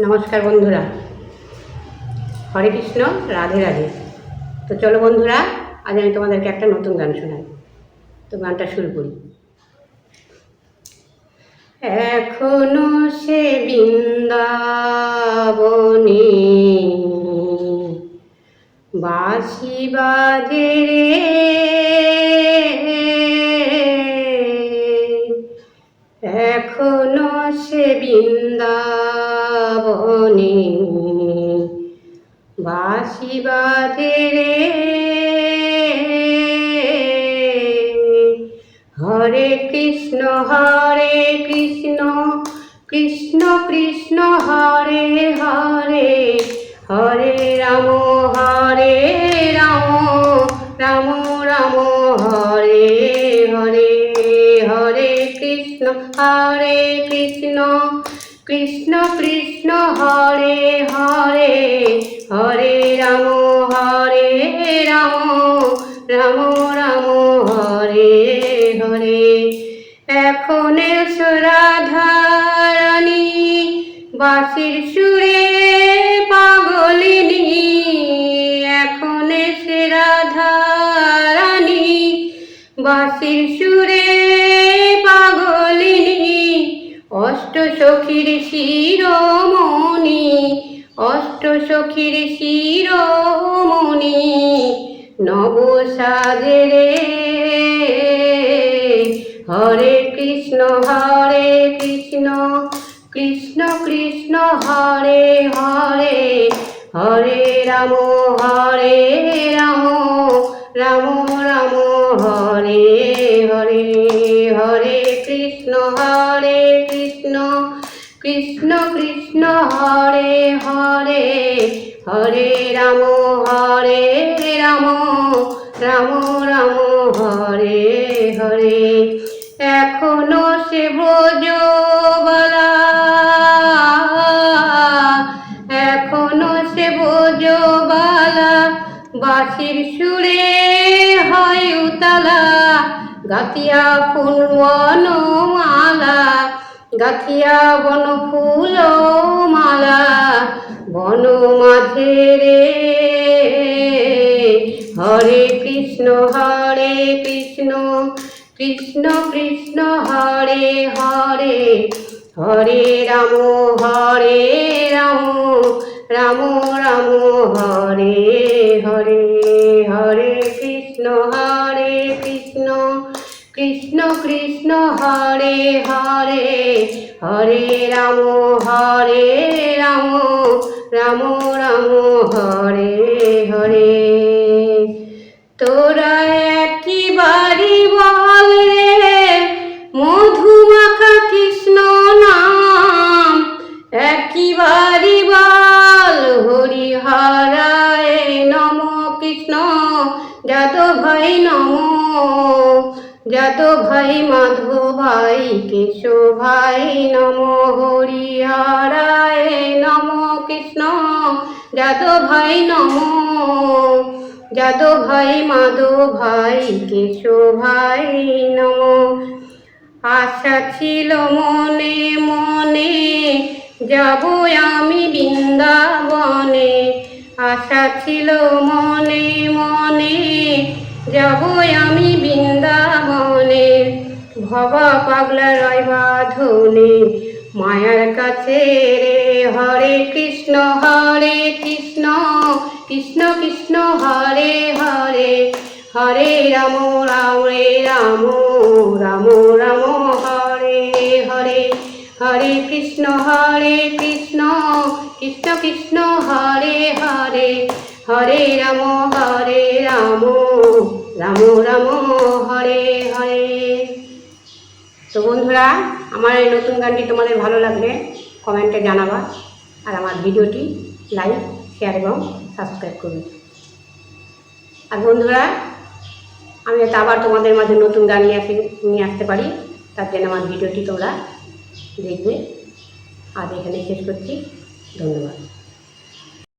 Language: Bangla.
নমস্কার বন্ধুরা। হরে কৃষ্ণ, রাধে রাধে। তো চলো বন্ধুরা, আজ আমি তোমাদেরকে একটা নতুন গান শোনাই। তো গানটা শুরু করি। এখনও সে বৃন্দাবনে বাঁশি বাজে রে। এখনও সে বৃন্দাবনে। বাসি রে হরে কৃষ্ণ হরে কৃষ্ণ কৃষ্ণ কৃষ্ণ। হরে কৃষ্ণ কৃষ্ণ কৃষ্ণ হরে হরে হরে রাম হরে রাম রাম রাম, হরে হরে। এখন রাধারানী বাসির সুরে পাগলিনী। এখন সে রাধারানী বাসির সুরে সখীর শিরোমণি অষ্ট সখীর শিরোমণি, নব হরে কৃষ্ণ হরে কৃষ্ণ কৃষ্ণ কৃষ্ণ, হরে হরে হরে রাম হরে রাম। রাম রাম, হরে হরে হরে কৃষ্ণ হরে কৃষ্ণ কৃষ্ণ কৃষ্ণ, হরে হরে হরে রাম হরে রাম রাম রাম, হরে হরে। এখনও সে ব্রজবালা এখনও সে ব্রজবালা বাঁশির সুরে গাতিয়া ফুল মালা গাথিয়া বন ফুল মালা, বন মাঝে রে। হরে কৃষ্ণ হরে কৃষ্ণ কৃষ্ণ কৃষ্ণ, হরে হরে। হরে রাম হরে রাম রাম রাম, হরে হরে হরে কৃষ্ণ, হরে কৃষ্ণ কৃষ্ণ হরে হরে হরে রাম হরে রাম রাম রাম, হরে হরে। তোরা একই বাড়ি বল রে, মধুমাখা কৃষ্ণ নাম। একই বাড়ি বল হরি হরায় নম কৃষ্ণ, যাদব ভাই নম যাদব ভাই মাধব ভাই, কেশব ভাই, নম হরি হরায় নম কৃষ্ণ। যত ভাই নম, যত ভাই মাধব ভাই, কেশব ভাই, নম। আশা ছিল মনে মনে, যাব আমি বৃন্দাবনে। আশা ছিল মনে মনে, যাব আমি বৃন্দাবনে। ভবা পাগলা রয় বাঁধনে মায়ার কাছে রে, হরে কৃষ্ণ হরে কৃষ্ণ কৃষ্ণ কৃষ্ণ, হরে হরে হরে রাম রাম, রে রাম রাম রাম, হরে হরে হরে কৃষ্ণ হরে কৃষ্ণ কৃষ্ণ কৃষ্ণ, হরে হরে হরে রাম হরে রাম রাম রাম, হরে হরে। তো বন্ধুরা, আমার এই নতুন গানটি তোমাদের ভালো লাগলে কমেন্টে জানাবা আর আমার ভিডিওটি লাইক, শেয়ার এবং সাবস্ক্রাইব করবে। আর বন্ধুরা, আমি যাতে আবার তোমাদের মাঝে নতুন গান নিয়ে আসি, নিয়ে আসতে পারি, তার জন্য আমার ভিডিওটি তোমরা দেখবে। আজ এখানে শেষ করছি। ধন্যবাদ।